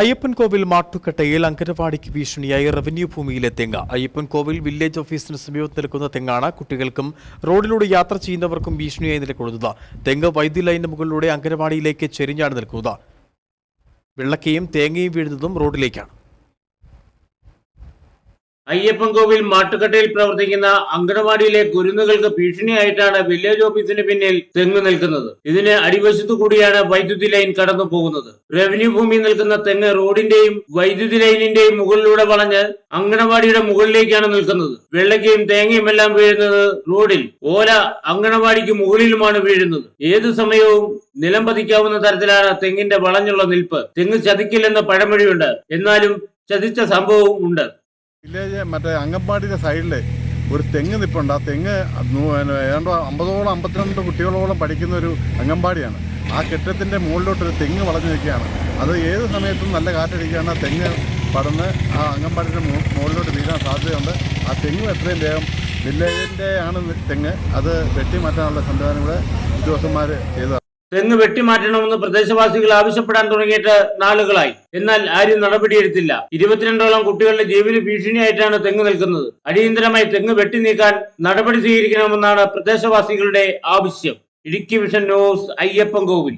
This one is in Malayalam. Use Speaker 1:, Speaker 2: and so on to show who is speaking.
Speaker 1: അയ്യപ്പൻകോവിൽ മാട്ടുക്കട്ടയിൽ അങ്കനവാടിക്ക് ഭീഷണിയായി റവന്യൂ ഭൂമിയിലെ തെങ്ങ്. അയ്യപ്പൻകോവിൽ വില്ലേജ് ഓഫീസിന് സമീപത്ത് നിൽക്കുന്ന തെങ്ങാണ് കുട്ടികൾക്കും റോഡിലൂടെ യാത്ര ചെയ്യുന്നവർക്കും ഭീഷണിയായി നിലകൊള്ളുന്നത്. തെങ്ങ് വൈദ്യുതി ലൈനിന് മുകളിലൂടെ അങ്കനവാടിയിലേക്ക് ചെരിഞ്ഞാണ് നിൽക്കുന്നത്. വെള്ളക്കയും തേങ്ങയും വീഴുന്നതും റോഡിലേക്കാണ്.
Speaker 2: അയ്യപ്പൻകോവിൽ മാട്ടുകട്ടയിൽ പ്രവർത്തിക്കുന്ന അങ്കണവാടിയിലെ കുരുന്നുകൾക്ക് ഭീഷണിയായിട്ടാണ് വില്ലേജ് ഓഫീസിന് പിന്നിൽ തെങ്ങ് നിൽക്കുന്നത്. ഇതിന് അടിവശത്തു കൂടിയാണ് വൈദ്യുതി ലൈൻ കടന്നു പോകുന്നത്. റവന്യൂ ഭൂമി നിൽക്കുന്ന തെങ്ങ് റോഡിന്റെയും വൈദ്യുതി ലൈനിന്റെയും മുകളിലൂടെ വളഞ്ഞ് അങ്കണവാടിയുടെ മുകളിലേക്കാണ് നിൽക്കുന്നത്. വെള്ളക്കയും തേങ്ങയും എല്ലാം വീഴുന്നത് റോഡിൽ. ഓല അങ്കണവാടിക്ക് മുകളിലുമാണ് വീഴുന്നത്. ഏതു സമയവും നിലം പതിക്കാവുന്ന തരത്തിലാണ് തെങ്ങിന്റെ വളഞ്ഞുള്ള നിൽപ്പ്. തെങ്ങ് ചതിക്കില്ലെന്ന പഴമൊഴിയുണ്ട്. എന്നാലും ചതിച്ച സംഭവവും ഉണ്ട്.
Speaker 3: വില്ലേജ് മറ്റേ അംഗൻവാടിയുടെ സൈഡിൽ ഒരു തെങ്ങ് നിപ്പുണ്ട്. ആ തെങ്ങ് ഏതാണ്ട് അമ്പതോളം അമ്പത്തിരണ്ട് കുട്ടികളോളം പഠിക്കുന്ന ഒരു അംഗൻവാടിയാണ്. ആ കെട്ടിടത്തിന്റെ മുകളിലോട്ടൊരു തെങ്ങ് വളഞ്ഞു നിൽക്കുകയാണ് അത് ഏത് സമയത്തും നല്ല കാറ്റടിക്കുകയാണ് ആ തെങ്ങ് പടന്ന് ആ അംഗൻവാടിയുടെ മുകളിലോട്ട് വീഴാൻ സാധ്യതയുണ്ട്. ആ തെങ്ങ് എത്രയും വേഗം വില്ലേജിന്റെ ആണ് തെങ്ങ്. അത് വെട്ടി മാറ്റാനുള്ള സംവിധാനം കൂടെ ഉദ്യോഗസ്ഥന്മാർ ചെയ്തതാണ്.
Speaker 2: തെങ്ങ് വെട്ടിമാറ്റണമെന്ന് പ്രദേശവാസികൾ ആവശ്യപ്പെടാൻ തുടങ്ങിയിട്ട് നാളുകളായി. എന്നാൽ ആരും നടപടിയെടുത്തില്ല. ഇരുപത്തിരണ്ടോളം കുട്ടികളുടെ ജീവന് ഭീഷണിയായിട്ടാണ് തെങ്ങ് നിൽക്കുന്നത്. അടിയന്തരമായി തെങ്ങ് വെട്ടി നീക്കാൻ നടപടി സ്വീകരിക്കണമെന്നാണ് പ്രദേശവാസികളുടെ ആവശ്യം. Idukki vision news Ayyappan Kovil